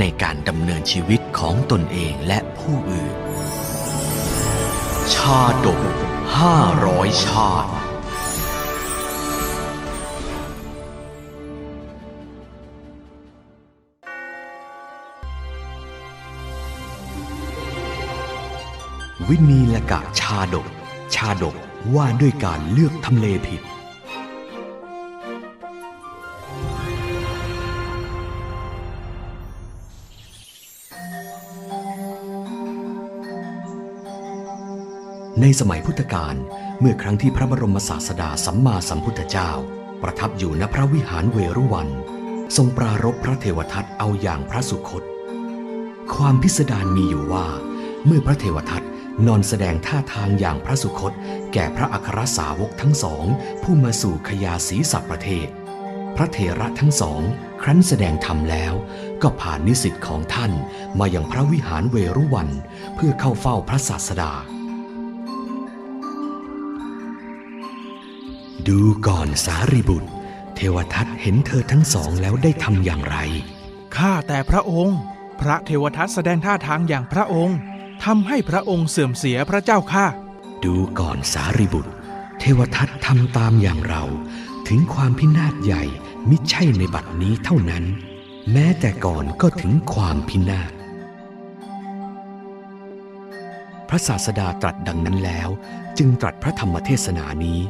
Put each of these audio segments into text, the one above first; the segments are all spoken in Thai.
ในการดำเนินชีวิตของตนเองและผู้อื่น ชาดกห้าร้อยชาติ วินีละกะชาดก ชาดกว่าด้วยการเลือกทำเลผิด ในสมัยพุทธกาลเมื่อครั้งที่พระบรมศาสดาสัมมาสัมพุทธเจ้า ประทับอยู่ณพระวิหารเวรุวัน ทรงปรารบพระเทวทัตเอาอย่างพระสุคต ความพิสดารมีอยู่ว่า เมื่อพระเทวทัตนอนแสดงท่าทางอย่างพระสุคต แก่พระอัครสาวกทั้งสอง ผู้มาสู่ขยาศีสัประเทศ พระเถระทั้งสอง ครั้นแสดงธรรมแล้ว ก็ผ่านนิสิตของท่านมาอย่างพระวิหารเวรุวัน เพื่อเข้าเฝ้าพระศาสดา ดูก่อนสารีบุตร เทวทัตเห็นเธอทั้งสองแล้วได้ทำอย่างไร ข้าแต่พระองค์ พระเทวทัตแสดงท่าทางอย่างพระองค์ทำให้พระองค์เสื่อมเสียพระเจ้าข้าดูก่อนสารีบุตร เทวทัตทำตามอย่างเรา ถึงความพินาศใหญ่มิใช่ในบัดนี้เท่านั้น แม้แต่ก่อนก็ถึงความพินาศพระศาสดาตรัสดังนั้นแล้ว จึงตรัสพระธรรมเทศนานี้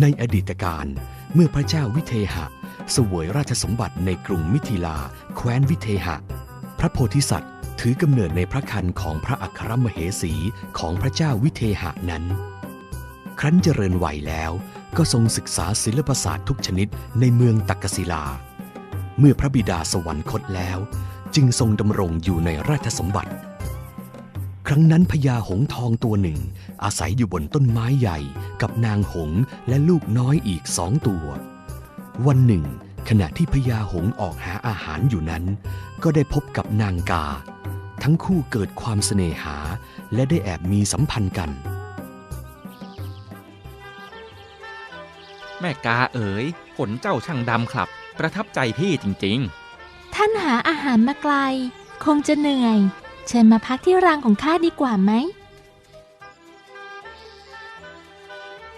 ในอดีตการเมื่อพระเจ้าวิเทหะเสวยราชสมบัติในกรุงมิถิลา แคว้นวิเทหะ พระโพธิสัตว์ถือกำเนิดในพระคันของพระอัครมเหสีของพระเจ้าวิเทหะนั้น ครั้นเจริญวัยแล้วก็ทรงศึกษาศิลปศาสตร์ทุกชนิดในเมืองตักกศิลา เมื่อพระบิดาสวรรคตแล้ว จึงทรงดำรงอยู่ในราชสมบัติ ครั้งนั้นพญาหงส์ทองตัวหนึ่ง อาศัยอยู่บนต้นไม้ใหญ่กับนางหงส์และลูกน้อยอีกสองตัว วันหนึ่ง ขณะที่พญาหงส์ออกหาอาหารอยู่นั้น ก็ได้พบกับนางกา ทั้งคู่เกิดความเสน่หา และได้แอบมีสัมพันธ์กัน แม่กาเอ๋ยขนเจ้าช่างดำครับ ประทับใจพี่จริงท่านหาอาหารมาไกล คงจะเหนื่อย เชิญมาพักที่รังของข้าดีกว่าไหม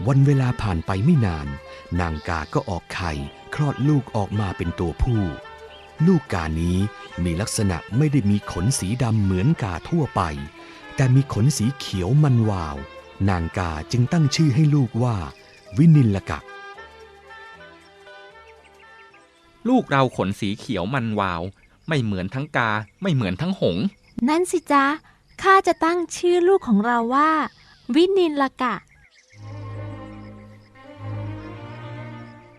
วันเวลาผ่านไปไม่นาน นางกาก็ออกไข่ คลอดลูกออกมาเป็นตัวผู้ ลูกกานี้มีลักษณะไม่ได้มีขนสีดำเหมือนกาทั่วไป แต่มีขนสีเขียวมันวาว นางกาจึงตั้งชื่อให้ลูกว่า วินิลกะๆลูกเราขนสีเขียวมันวาว ไม่เหมือนทั้งกา ไม่เหมือนทั้งหงส์ นั่นสิจ๊ะ ข้าจะตั้งชื่อลูกของเราว่า วินินลกะ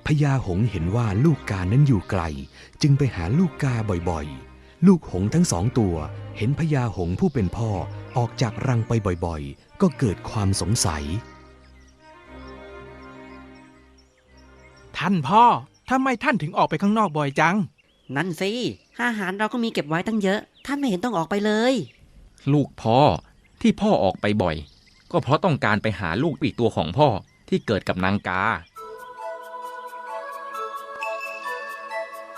พญาหงส์เห็นว่าลูกกานั้นอยู่ไกล จึงไปหาลูกกาบ่อยๆ ลูกหงส์ทั้งสองตัว เห็นพญาหงส์ผู้เป็นพ่อออกจากรังไปบ่อยๆ ก็เกิดความสงสัย ท่านพ่อทำไมท่านถึงออกไปข้างนอกบ่อยจัง นั่นสิ อาหารเราก็มีเก็บไว้ตั้งเยอะ ท่านไม่เห็นต้องออกไปเลย ลูกพ่อที่พ่อออกไปบ่อย ก็เพราะต้องการไปหาลูกอีกตัวของพ่อที่เกิดกับนางกา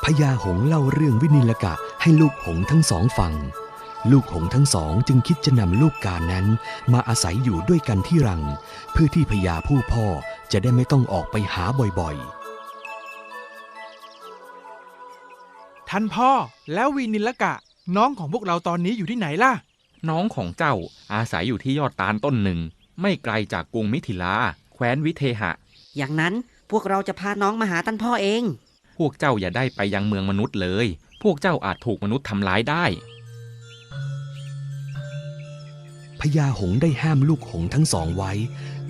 พญาหงส์เล่าเรื่องวินิลกะให้ลูกหงส์ทั้งสองฟัง ลูกหงส์ทั้งสองจึงคิดจะนำลูกกานั้น มาอาศัยอยู่ด้วยกันที่รัง เพื่อที่พญาผู้พ่อจะได้ไม่ต้องออกไปหาบ่อยท่านพ่อแล้ววีนิลกะ น้องของพวกเราตอนนี้อยู่ที่ไหนล่ะ น้องของเจ้าอาศัยอยู่ที่ยอดตาลต้นหนึ่ง ไม่ไกลจากกรุงมิถิลา แคว้นวิเทหะ อย่างนั้นพวกเราจะพาน้องมาหาท่านพ่อเอง พวกเจ้าอย่าได้ไปยังเมืองมนุษย์เลย พวกเจ้าอาจถูกมนุษย์ทำร้ายได้ๆพญาหงส์ได้ห้ามลูกหงส์ทั้งสองไว้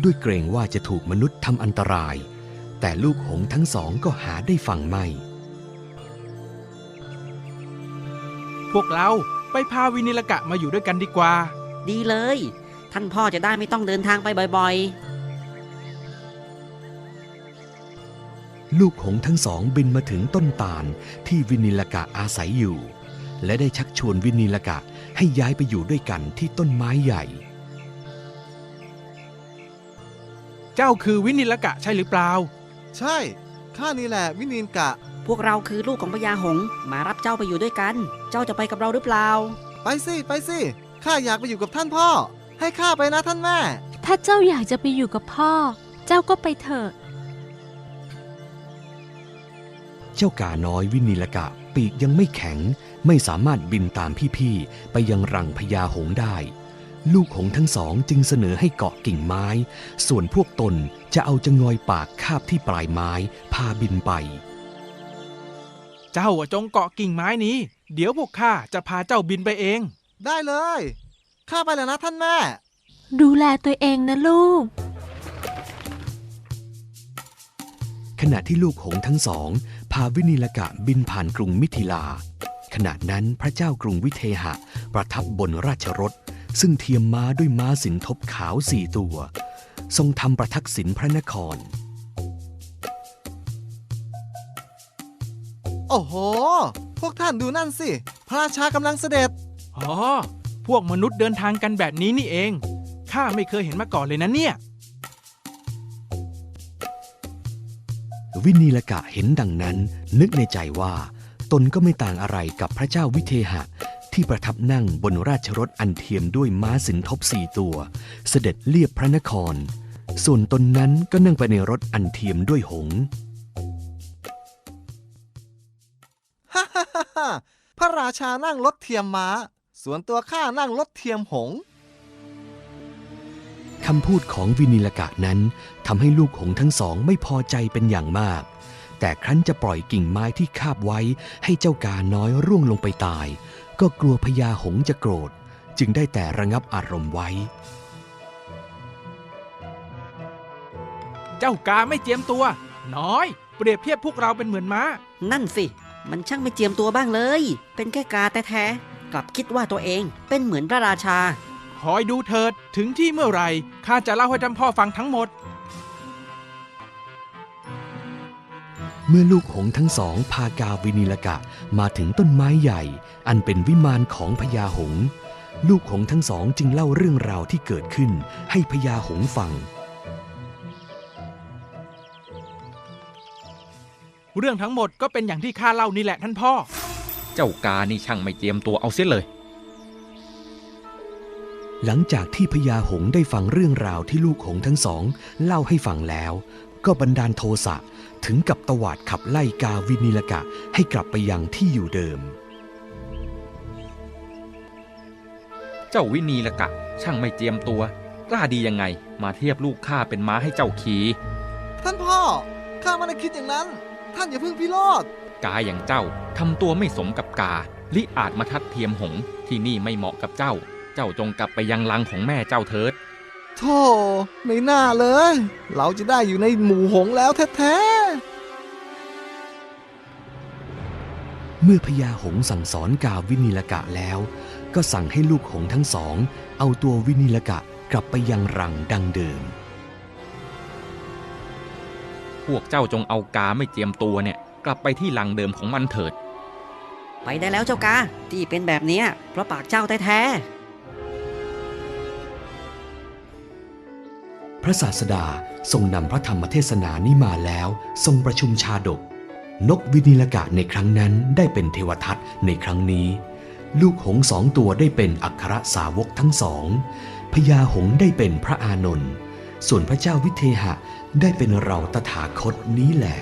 ด้วยเกรงว่าจะถูกมนุษย์ทำอันตราย แต่ลูกหงส์ทั้งสองก็หาได้ฟังไม่ พวกเราไปพาวินิลกะมาอยู่ด้วยกันดีกว่า ดีเลย ท่านพ่อจะได้ไม่ต้องเดินทางไปบ่อยลูกหงส์ทั้งสองบินมาถึงต้นตาลที่วินิลกะอาศัยอยู่ และได้ชักชวนวินิลกะให้ย้ายไปอยู่ด้วยกันที่ต้นไม้ใหญ่ เจ้าคือวินิลกะใช่หรือเปล่า ใช่ ข้านี่แหละวินินกะๆ พวกเราคือลูกของพญาหงส์มารับเจ้าไปอยู่ด้วยกัน เจ้าจะไปกับเราหรือเปล่า ไปสิไปสิข้าอยากไปอยู่กับท่านพ่อ ให้ข้าไปนะท่านแม่ ถ้าเจ้าอยากจะไปอยู่กับพ่อ เจ้าก็ไปเถอะ เจ้ากาน้อยวินิลกะ ปีกยังไม่แข็ง ไม่สามารถบินตามพี่ๆ ไปยังรังพญาหงส์ได้ ลูกหงส์ทั้งสองจึงเสนอให้เกาะกิ่งไม้ ส่วนพวกตนจะเอาจะงอยปากคาบที่ปลายไม้ พาบินไป เจ้าอะจงเกาะกิ่งไม้นี้ เดี๋ยวพวกข้าจะพาเจ้าบินไปเอง ได้เลย ข้าไปแล้วนะท่านแม่ ดูแลตัวเองนะลูก ขณะที่ลูกหงส์ทั้งสอง พาวินิลกะบินผ่านกรุงมิถิลา ขณะนั้นพระเจ้ากรุงวิเทหะ ประทับบนราชรถ ซึ่งเทียมม้าด้วยม้าสินทบขาวสี่ตัว ทรงทำประทักษิณพระนคร โอ้โห พวกท่านดูนั่นสิ พระราชากำลังเสด็จ อ๋อ พวกมนุษย์เดินทางกันแบบนี้นี่เอง ข้าไม่เคยเห็นมาก่อนเลยนะเนี่ย วินีลกะเห็นดังนั้น นึกในใจว่า ตนก็ไม่ต่างอะไรกับพระเจ้าวิเทหะ ที่ประทับนั่งบนราชรถอันเทียมด้วยม้าสินทบสี่ตัว เสด็จเลียบพระนคร ส่วนตนนั้นก็นั่งไปในรถอันเทียมด้วยหงส์ ระราชานั่งรถเทียมม้า ส่วนตัวข้านั่งรถเทียมหงส์คำพูดของวินิลกะนั้นทำให้ลูกหงส์ทั้งสองไม่พอใจเป็นอย่างมาก แต่ครั้นจะปล่อยกิ่งไม้ที่คาบไว้ ให้เจ้ากาน้อยร่วงลงไปตาย ก็กลัวพญาหงส์จะโกรธ จึงได้แต่ระงับอารมณ์ไว้ เจ้ากาไม่เจียมตัว น้อย เปรียบเทียบพวกเราเป็นเหมือนม้า นั่นสิ มันช่างไม่เจียมตัวบ้างเลย เป็นแค่กาแต่แท้ๆกลับคิดว่าตัวเองเป็นเหมือนพระราชา คอยดูเถิดถึงที่เมื่อไหร่ข้าจะเล่าให้ท่านพ่อฟังทั้งหมด เมื่อลูกหงส์ทั้งสองพากาวินิลกะมาถึงต้นไม้ใหญ่ อันเป็นวิมานของพญาหงส์ลูกหงส์ทั้งสองจึงเล่าเรื่องราวที่เกิดขึ้นให้พญาหงส์ฟัง เรื่องทั้งหมดก็เป็นอย่างที่ข้าเล่านี่แหละท่านพ่อ เจ้ากานี่ช่างไม่เจียมตัวเอาเสียเลย หลังจากที่พญาหงส์ได้ฟังเรื่องราวที่ลูกหงส์ทั้งสอง เล่าให้ฟังแล้ว ก็บันดาลโทสะถึงกับตวาดขับไล่กาวินิลกะให้กลับไปยังที่อยู่เดิม เจ้าวินีละกะ ช่างไม่เจียมตัว กล้าดียังไง มาเทียบลูกข้าเป็นม้าให้เจ้าขี่ท่านพ่อ ข้าไม่ได้คิดอย่างนั้น ท่านอย่าเพิ่งพิโรธกาอย่างเจ้าทำตัวไม่สมกับกา ลิอาจมาทัดเทียมหงส์ที่นี่ไม่เหมาะกับเจ้า เจ้าจงกลับไปยังรังของแม่เจ้าเถิดโธ่ไม่น่าเลย เราจะได้อยู่ในหมู่หงส์แล้วแท้เมื่อพญาหงส์สั่งสอนกาวินิลกะแล้ว ก็สั่งให้ลูกหงส์ทั้งสอง เอาตัววินิลกะกลับไปยังรังดังเดิม พวกเจ้าจงเอากาไม่เจียมตัวเนี่ย กลับไปที่รังเดิมของมันเถิด ไปได้แล้วเจ้ากาที่เป็นแบบเนี้ยเพราะปากเจ้าแท้พระศาสดาทรงนำพระธรรมเทศนานี้มาแล้ว ทรงประชุมชาดก นกวินิลกะในครั้งนั้นได้เป็นเทวทัตในครั้งนี้ ลูกหงส์สองตัวได้เป็นอัครสาวกทั้งสองพญาหงส์ได้เป็นพระอานนท์ ส่วนพระเจ้าวิเทหะได้เป็นเราตถาคตนี้แหละ